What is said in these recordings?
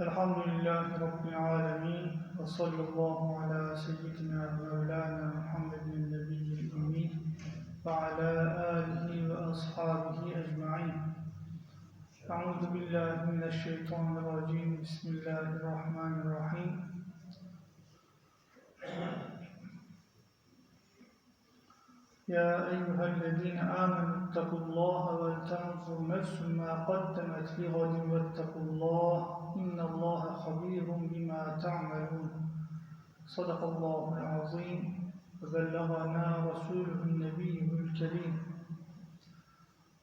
الحمد لله رب العالمين وصلى الله على سيدنا مولانا محمد النبي الأمي وعلى آله وأصحابه أجمعين. أعوذ بالله من الشيطان الرجيم. بسم الله الرحمن الرحيم. يا أيها الذين آمنوا اتقوا الله ولتنظر نفس ما قدمت لغد واتقوا الله إن الله خبير بما تعملون. صدق الله العظيم. وبلغنا رسوله النبي الكريم.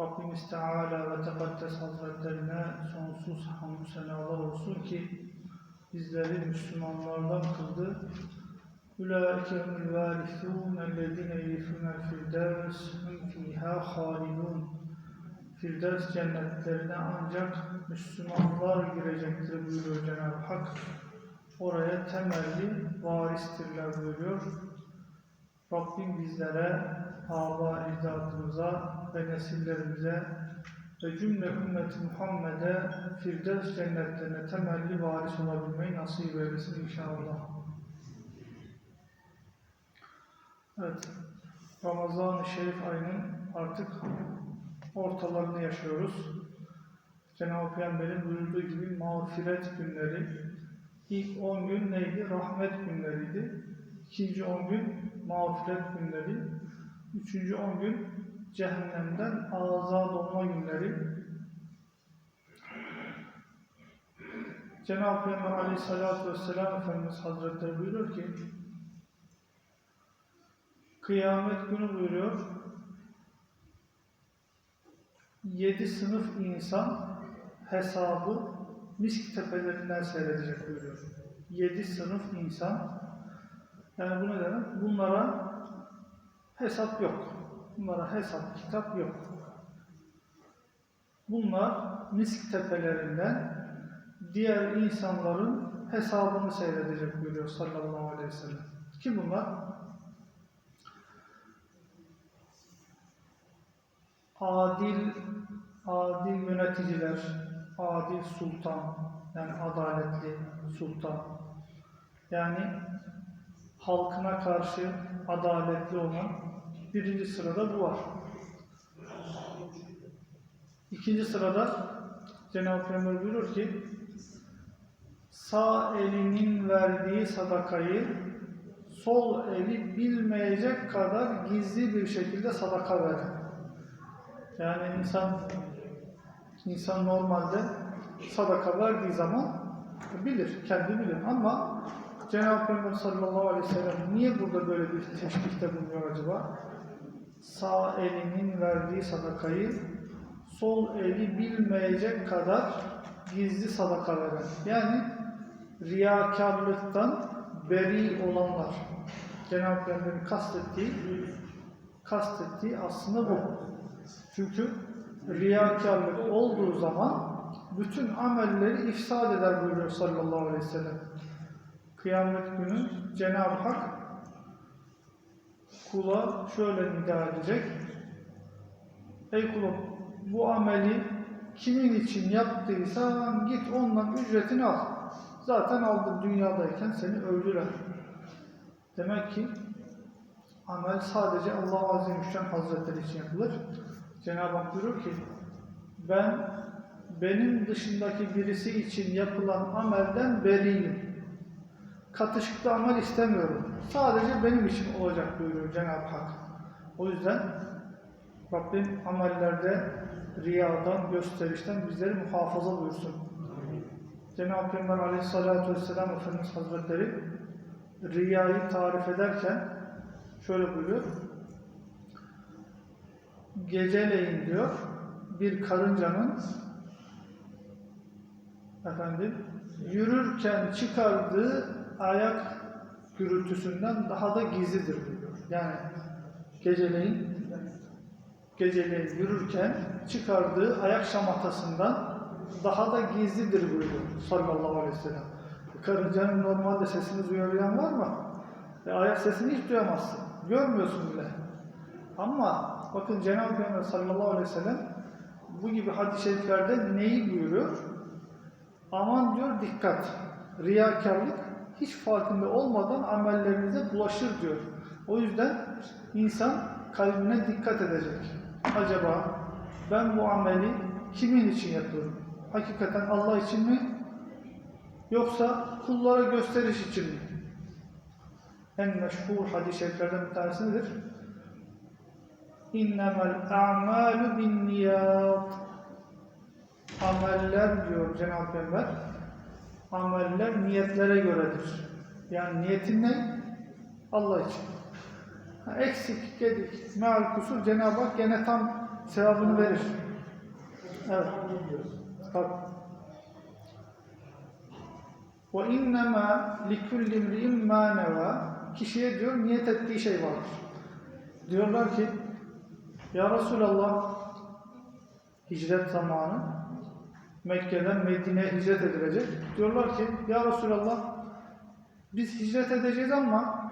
Rabbimiz Teala ve Tekaddes Hazretlerine sonsuz hamdü senalar olsun ki bizleri Müslümanlardan kıldı. Ulaike humul varithun ellezine yerithunel firdevs hum fiha halidun. Firdevs cennetlerine ancak Müslümanlar girecektir buyuruyor Cenab-ı Hak. Oraya temelli varistirler buyuruyor. Rabbim bizlere, aba ecdadımıza ve nesillerimize ve cümle ümmeti Muhammed'e Firdevs cennetlerine temelli varis olabilmeyi nasip eylesin inşallah. Evet, Ramazan-ı Şerif ayının artık ortalarını yaşıyoruz. Cenab-ı Peygamber'in buyurduğu gibi mağfiret günleri, ilk 10 gün neydi? Rahmet günleriydi. İkinci 10 gün mağfiret günleri, üçüncü 10 gün cehennemden azad olma günleri. Cenab-ı Peygamber aleyhissalatü vesselam Efendimiz Hazretleri buyuruyor ki, Kıyamet günü buyuruyor, yedi sınıf insan hesabı misk tepelerinden seyredecek buyuruyor. Yedi sınıf insan, yani bu ne demek? Bunlara hesap yok. Bunlara hesap, kitap yok. Bunlar misk tepelerinden diğer insanların hesabını seyredecek buyuruyor sallallahu aleyhi ve sellem. Ki bunlar? Adil, adil yöneticiler, adil sultan, yani adaletli sultan, yani halkına karşı adaletli olan birinci sırada bu var. İkinci sırada Cenab-ı Peygamber buyurur ki sağ elinin verdiği sadakayı sol eli bilmeyecek kadar gizli bir şekilde sadaka verir. Yani insan insan normalde sadaka verdiği zaman bilir, kendi bilir ama Cenab-ı Peygamber sallallahu aleyhi ve sellem niye burada böyle bir teşbihte bulunuyor acaba? Sağ elinin verdiği sadakayı sol eli bilmeyecek kadar gizli sadaka veren. Yani riyakarlıktan beri olanlar. Cenab-ı Peygamber'in kastettiği, kastettiği aslında bu. Çünkü riyakarlık olduğu zaman bütün amelleri ifsad eder buyuruyor sallallahu aleyhi ve sellem. Kıyamet günü Cenab-ı Hak kula şöyle nida edecek. Ey kulum bu ameli kimin için yaptıysan git ondan ücretini al. Zaten aldın dünyadayken seni öldüler. Demek ki amel sadece Allah Celle Hazretleri için yapılır. Cenab-ı Hak buyuruyor ki ben benim dışındaki birisi için yapılan amelden beriyim. Katışıklı amel istemiyorum. Sadece benim için olacak buyuruyor Cenab-ı Hak. O yüzden Rabbim amellerde riyadan, gösterişten bizleri muhafaza buyursun. Cenab-ı Peygamber aleyhissalatü vesselam Efendimiz Hazretleri riyayı tarif ederken şöyle buyuruyor. Geceleyin diyor bir karıncanın efendim yürürken çıkardığı ayak gürültüsünden daha da gizlidir diyor. Yani geceleyin geceleyin yürürken çıkardığı ayak şamatasından daha da gizlidir buyuruyor sallallahu aleyhi ve sellem. Karıncanın normalde sesini duyabilen var mı? E, ayak sesini hiç duyamazsın. Görmüyorsun bile. Ama bakın Cenab-ı Peygamber sallallahu aleyhi ve sellem bu gibi hadis-i şeriflerde neyi buyuruyor? Aman diyor dikkat. Riyakarlık hiç farkında olmadan amellerinize bulaşır diyor. O yüzden insan kalbine dikkat edecek. Acaba ben bu ameli kimin için yapıyorum? Hakikaten Allah için mi? Yoksa kullara gösteriş için mi? En meşhur hadis-i şeriflerden bir tanesi nedir? İnnemel a'malu bin niyat. Ameller diyor Cenab-ı Peygamber. Ameller niyetlere göredir. Yani niyetin ne? Allah için. Eksik, gedik, meal, kusur Cenab-ı Hak gene tam sevabını verir. Evet. Tabii. Ve innema likulli imri'in ma. Kişiye diyor niyet ettiği şey vardır. Diyorlar ki Ya Resulallah hicret zamanı Mekke'den Medine'ye hicret edilecek. Diyorlar ki Ya Resulallah biz hicret edeceğiz ama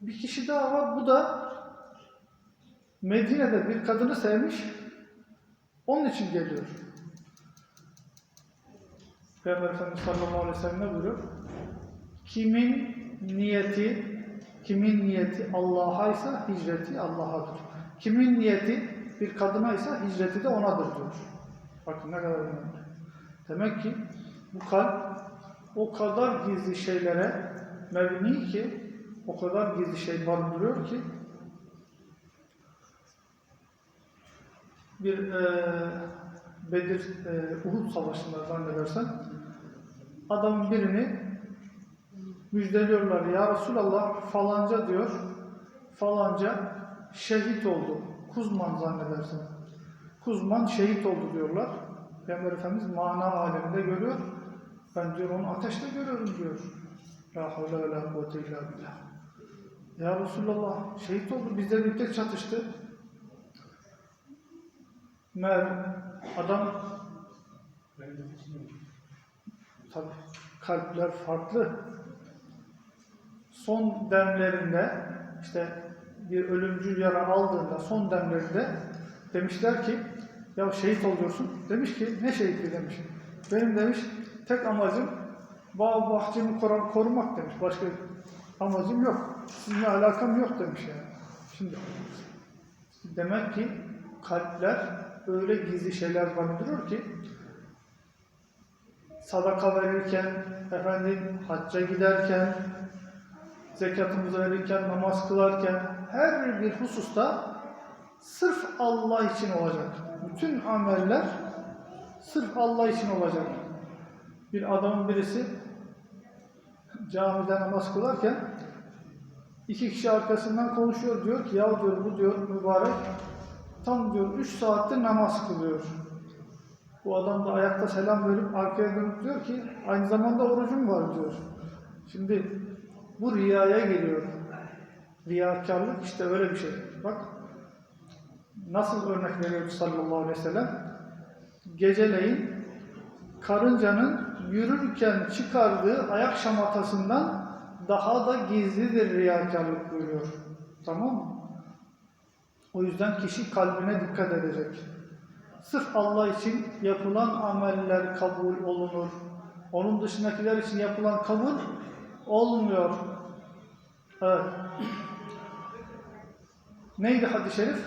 bir kişi daha var. Bu da Medine'de bir kadını sevmiş. Onun için geliyor. Peygamber Efendimiz sallallahu aleyhi ve sellem ne buyuruyor? Kimin niyeti, kimin niyeti Allah'a ise hicreti Allah'adır. Kimin niyeti bir kadına ise hicreti de onadır diyor. Bakın ne kadar önemli. Demek ki bu kalp o kadar gizli şeylere mebni ki, o kadar gizli şey barındırıyor ki bir e, Bedir, e, Uhud savaşında zannedersem adamın birini müjdeliyorlar. Ya Resulallah falanca diyor, falanca şehit oldu. Kuzman zannedersem. Kuzman şehit oldu diyorlar. Peygamber Efendimiz mana aleminde görüyor. Ben diyor onu ateşte görüyorum diyor. La havle ve la kuvvete illa billah. Ya Resulallah şehit oldu. Bizle birlikte çatıştı. Mer adam tabi kalpler farklı. Son demlerinde işte bir ölümcül yara aldığında son demlerinde demişler ki ya şehit oluyorsun. Demiş ki ne şehitli demiş. Benim demiş tek amacım bağ bahçemi koru- korumak demiş. Başka amacım yok. Sizinle alakam yok demiş yani. Şimdi demek ki kalpler öyle gizli şeyler barındırıyor ki sadaka verirken, efendim hacca giderken, zekatımızı verirken, namaz kılarken her bir hususta sırf Allah için olacak. Bütün ameller sırf Allah için olacak. Bir adamın birisi camide namaz kılarken iki kişi arkasından konuşuyor diyor ki ya diyor bu diyor mübarek tam diyor üç saattir namaz kılıyor. Bu adam da ayakta selam verip arkaya dönüp diyor ki aynı zamanda orucum var diyor. Şimdi bu riyaya geliyor. Riyakarlık işte öyle bir şey. Bak nasıl örnek veriyor sallallahu aleyhi ve sellem? Geceleyin karıncanın yürürken çıkardığı ayak şamatasından daha da gizlidir riyakarlık buyuruyor. Tamam mı? O yüzden kişi kalbine dikkat edecek. Sırf Allah için yapılan ameller kabul olunur. Onun dışındakiler için yapılan kabul olmuyor. Evet. Neydi hadis-i şerif?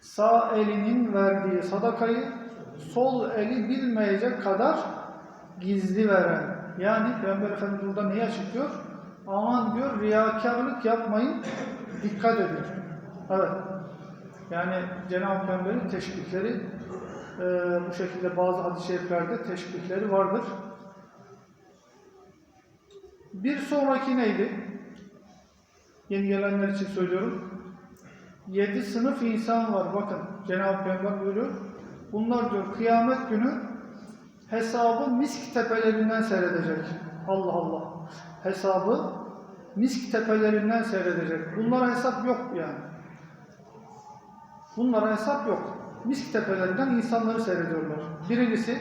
Sağ elinin verdiği sadakayı sol eli bilmeyecek kadar gizli veren. Yani Peygamber Efendimiz burada neyi açıklıyor? Aman diyor riyakarlık yapmayın, dikkat edin. Evet. Yani Cenab-ı Peygamber'in teşbihleri e, bu şekilde bazı hadis-i şeriflerde teşbihleri vardır. Bir sonraki neydi? Yeni gelenler için söylüyorum. Yedi sınıf insan var. Bakın Cenab-ı Peygamber buyuruyor. Bunlar diyor kıyamet günü hesabı misk tepelerinden seyredecek. Allah Allah. Hesabı misk tepelerinden seyredecek. Bunlara hesap yok yani. Bunlara hesap yok. Misk tepelerinden insanları seyrediyorlar. Birincisi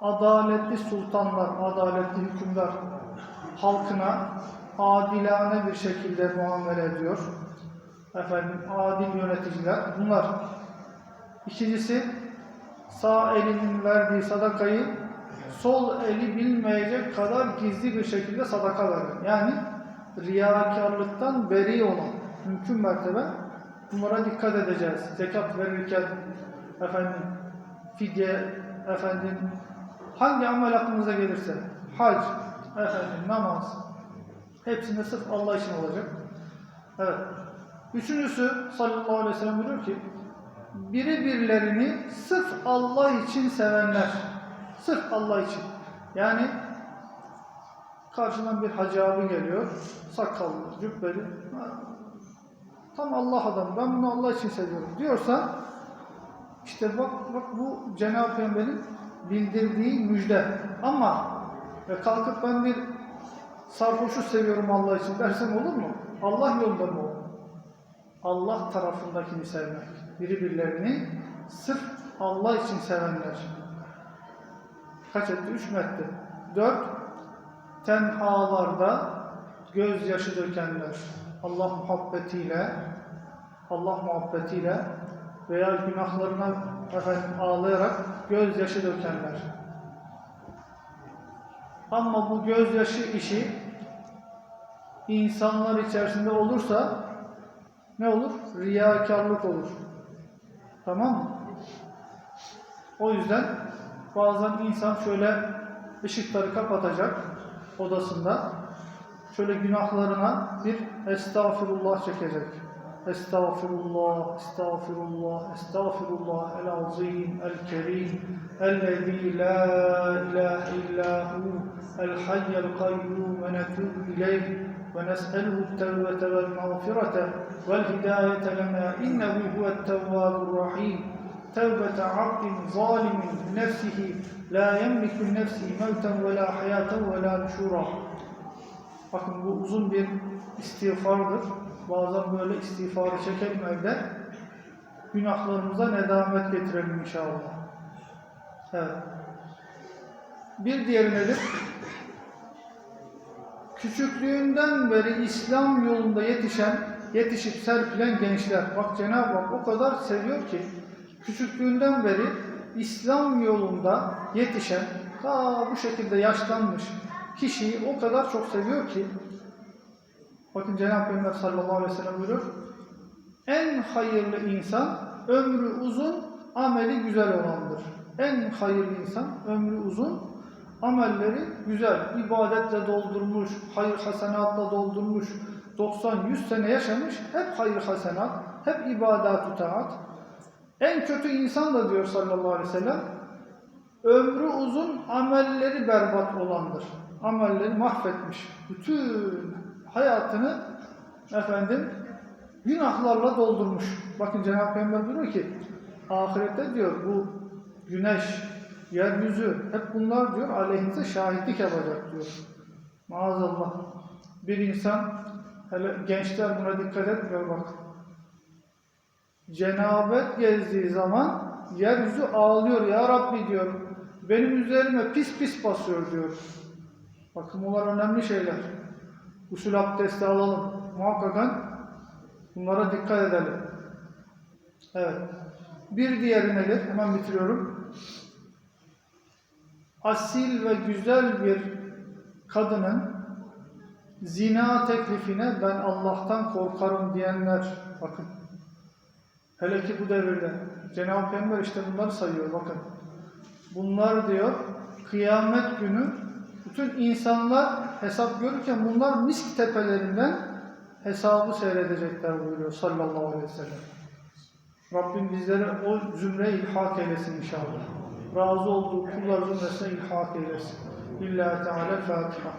adaletli sultanlar, adaletli hükümdar halkına adilane bir şekilde muamele ediyor. Efendim adil yöneticiler bunlar. İkincisi sağ elinin verdiği sadakayı sol eli bilmeyecek kadar gizli bir şekilde sadaka veren. Yani riyakarlıktan beri olan mümkün mertebe bunlara dikkat edeceğiz. Zekat verirken efendim fidye efendim hangi amel aklınıza gelirse hac efendim namaz hepsinde sırf Allah için olacak. Evet. Üçüncüsü sallallahu aleyhi ve sellem buyuruyor ki biri birilerini sırf Allah için sevenler. Sırf Allah için. Yani karşıdan bir hacı abi geliyor. Sakallı, cübbeli. Tam Allah adamı. Ben bunu Allah için seviyorum diyorsa işte bak, bak bu Cenab-ı Peygamber'in bildirdiği müjde. Ama e, kalkıp ben bir sarhoşu seviyorum Allah için dersem olur mu? Allah yolunda mı olur? Allah tarafındakini sevmek. Birbirlerini sırf Allah için sevenler. Kaç etti? Üç mü etti? Dört, tenhalarda gözyaşı dökenler. Allah muhabbetiyle, Allah muhabbetiyle veya günahlarına efendim ağlayarak gözyaşı dökenler. Ama bu gözyaşı işi insanlar içerisinde olursa ne olur? Riyakarlık olur. Tamam mı? O yüzden bazen insan şöyle ışıkları kapatacak odasında. Şöyle günahlarına bir estağfurullah çekecek. Estağfurullah, estağfurullah, estağfurullah el-azim, el-kerim, el-lezî la ilahe illa hu, el-hayyel kayyum ve ileyh mağfirete vel hidayete lena innehu huve't-tevvâbur rahîm. Tevbete abdin zalimin nefsihi la yemliku nefsi mevten ve la hayaten ve la nüşura. Bakın bu uzun bir istiğfardır. Bazen böyle istiğfarı çekelim evde. Günahlarımıza nedamet getirelim inşallah. Evet. Bir diğeri nedir? Küçüklüğünden beri İslam yolunda yetişen, yetişip serpilen gençler. Bak Cenab-ı Hak o kadar seviyor ki küçüklüğünden beri İslam yolunda yetişen, ta bu şekilde yaşlanmış kişiyi o kadar çok seviyor ki bakın Cenab-ı Peygamber sallallahu aleyhi ve sellem buyuruyor en hayırlı insan ömrü uzun, ameli güzel olandır. En hayırlı insan ömrü uzun, amelleri güzel, ibadetle doldurmuş, hayır hasenatla doldurmuş, 90-100 sene yaşamış, hep hayır hasenat, hep ibadat taat. En kötü insan da diyor sallallahu aleyhi ve sellem, ömrü uzun, amelleri berbat olandır. Amelleri mahvetmiş. Bütün hayatını efendim günahlarla doldurmuş. Bakın Cenab-ı Peygamber diyor ki ahirette diyor bu güneş, yeryüzü hep bunlar diyor aleyhinize şahitlik yapacak diyor. Maazallah. Bir insan hele gençler buna dikkat etmiyor bak. Cenabet gezdiği zaman yeryüzü ağlıyor ya Rabbi diyor. Benim üzerime pis pis basıyor diyor. Bakın bunlar önemli şeyler. Usul abdesti alalım. Muhakkakan bunlara dikkat edelim. Evet. Bir diğeri nedir? Hemen bitiriyorum. Asil ve güzel bir kadının zina teklifine ben Allah'tan korkarım diyenler bakın. Hele ki bu devirde. Cenab-ı Peygamber işte bunları sayıyor bakın. Bunlar diyor kıyamet günü bütün insanlar hesap görürken bunlar misk tepelerinden hesabı seyredecekler buyuruyor sallallahu aleyhi ve sellem. Rabbim bizlere o zümre ilhak eylesin inşallah. Razı olduğu kullar zümresine ilhak eylesin. İlla Teala Fatiha.